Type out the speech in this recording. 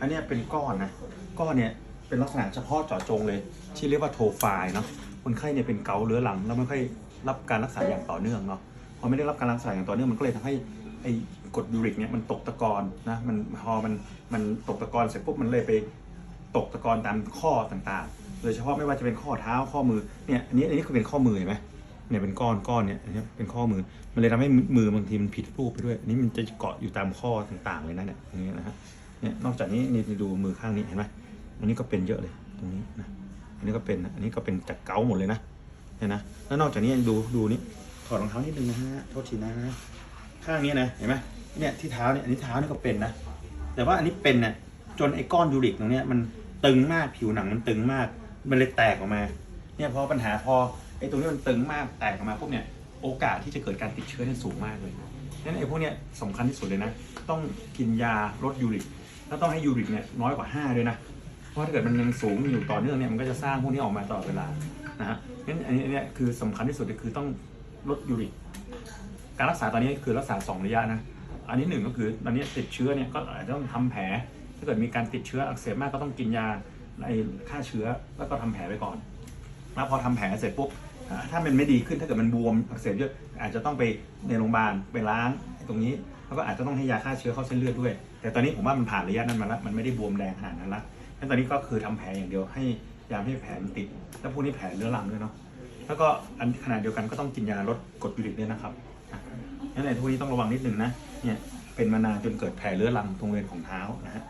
อันนี้เป็นก้อนนะ ก้อนเนี่ยเป็นลักษณะเฉพาะเจาะจงเลย ที่เรียกว่าโทไฟเนาะ คนไข้เนี่ยเป็นเกาเรื้อรังแล้วไม่ค่อยรับการรักษาอย่างต่อเนื่องเนาะ พอไม่ได้รับการรักษาอย่างต่อเนื่องมันก็เลยทำให้ไอ้กรดยูริกเนี่ยมันตกตะกอนนะ มันพอมันมันตกตะกอนเสร็จปุ๊บมันเลยไปตกตะกอนตามข้อต่างๆ โดยเฉพาะไม่ว่าจะเป็นข้อเท้าข้อมือ เนี่ยอันนี้อันนี้คือเป็นข้อมือเห็นไหมเนี่ยเป็นก้อนก้อนเนี่ยเป็นข้อมือ มันเลยทำให้มือบางทีมันผิดรูปไปด้วย อันนี้มันจะเกาะอยู่ตามข้อต่างๆเลยนะเนี่ยอย่างเงี้ยนะฮะ เนี่ยนอกจากนี้นี่ดูมือข้างนี้เห็นไหมอันนี้ก็เป็นเยอะเลยตรงนี้นะอันนี้ก็เป็นอันนี้ก็เป็นจากเกาหมดเลยนะเนี่ยนะแล้วนอกจากนี้ดูดูนี่ถอดรองเท้านิดนึงนะฮะโทษทีนะข้างนี้นะเห็นไหมเนี่ยที่เท้าเนี่ยอันนี้เท้านี่ก็เป็นนะแต่ว่าอันนี้เป็นเนี่ยจนไอ้ก้อนยูริกตรงเนี้ยมันตึงมากผิวหนังมันตึงมาก มันเลยแตกออกมาเนี่ยพอปัญหาพอไอ้ตรงนี้มันตึงมากแตกออกมาปุ๊บเนี่ยโอกาสที่จะเกิดการติดเชื้อเนี่ยสูงมากเลยนั้นไอ้พวกเนี้ยสำคัญที่สุดเลยนะ ต้องกินยาลดยูริก แล้วต้องให้ยูริกเนี่ยน้อยกว่า 5 ด้วยนะ เพราะถ้าเกิดมันยังสูงอยู่ต่อเนื่องเนี่ยมันก็จะสร้างพวกนี้ออกมาตลอดเวลานะฮะงั้นอันนี้อันเนี้ยคือสำคัญที่สุดคือต้องลดยูริก การรักษาตอนนี้คือรักษา 2 ระยะนะ อันนี้หนึ่งก็คือตอนนี้ติดเชื้อเนี่ยก็อาจจะต้องทำแผล ถ้าเกิดมีการติดเชื้ออักเสบมากก็ต้องกินยาในฆ่าเชื้อแล้วก็ทำแผลไปก่อน แล้วพอทำแผลเสร็จปุ๊บถ้ามันไม่ดีขึ้นถ้าเกิดมันบวมอักเสบเยอะอาจจะต้องไปในโรงพยาบาลไปล้างตรงนี้แล้วก็อาจจะต้องให้ยาฆ่าเชื้อเข้าเส้นเลือดด้วย แต่ตอนนี้ผมว่ามันผ่านระยะนั้นมาแล้วมันไม่ได้บวมแดงขนาดนั้นละงั้นตอนนี้ก็คือทำแผลอย่างเดียวให้ยามให้แผลมันติด แล้วพวกนี้แผลเรื้อรังด้วยเนาะแล้วก็อันขนาดเดียวกันก็ต้องกินยาลดกรดยูริกด้วยนะครับงั้นในพวกนี้ต้องระวังนิดนึงนะเนี่ยเป็นมานานจนเกิดแผลเรื้อรังตรงบริเวณของเท้านะฮะ